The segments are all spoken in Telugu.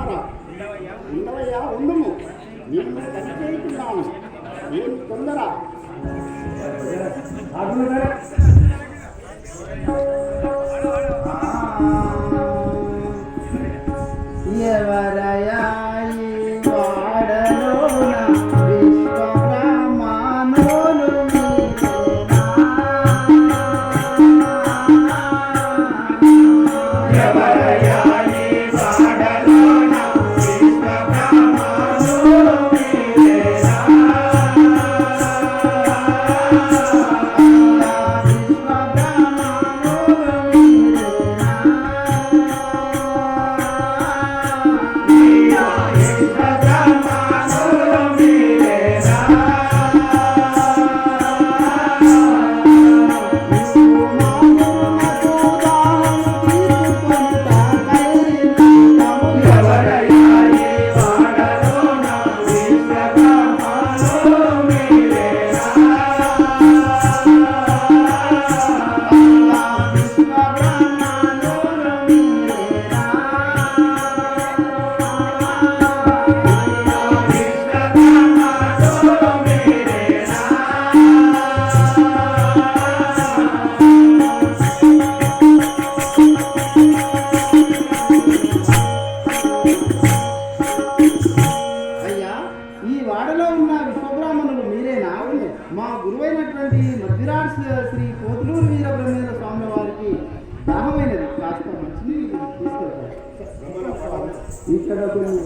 ఉన్నారా ఉండవయ్యా ఉండుము. నేను పనిచేస్తున్నాను ఏం తొందర. శ్రీ కోతులూరు వీర బ్రహ్మేంద్ర స్వామి వారికి దాహమైనది. కాస్త మంచినీళ్ళు తీసుకెళ్తారు ఇక్కడ కొన్ని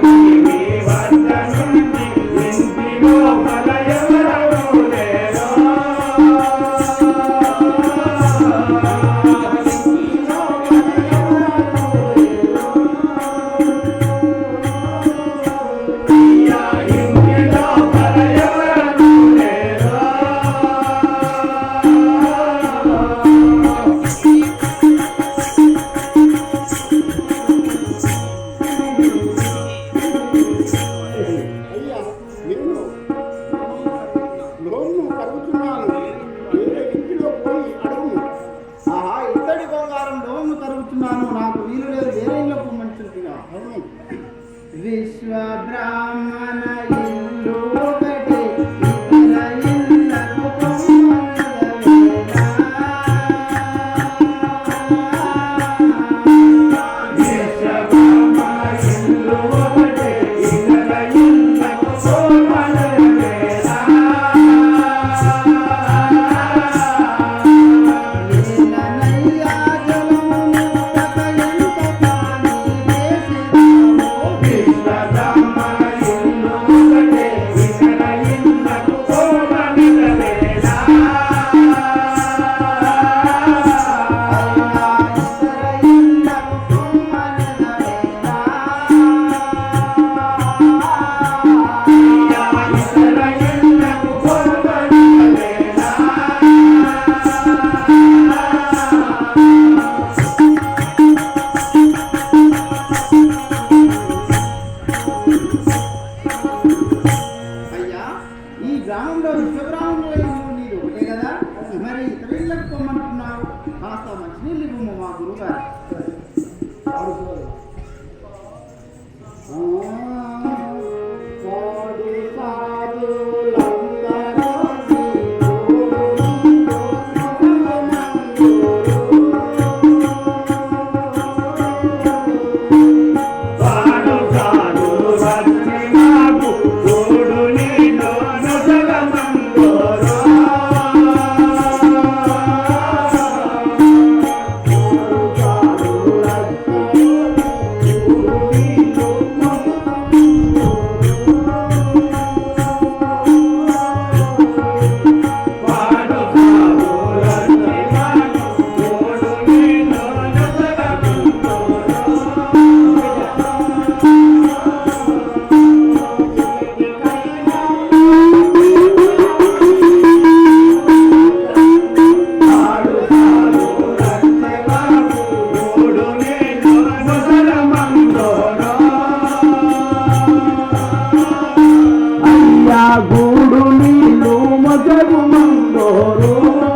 అయ్యా లోను నాకు వీలు లేదు వేరే ఇళ్ళకు పొమ్మంటుంటున్నా అవును. విశ్వ బ్రాహ్మణ మరి ఇతర ఇళ్ళకు పొమ్మంటున్నావు కాస్త మంచినీళ్ళు ఇవ్వము మా గురుగారు వాడు সুন্দর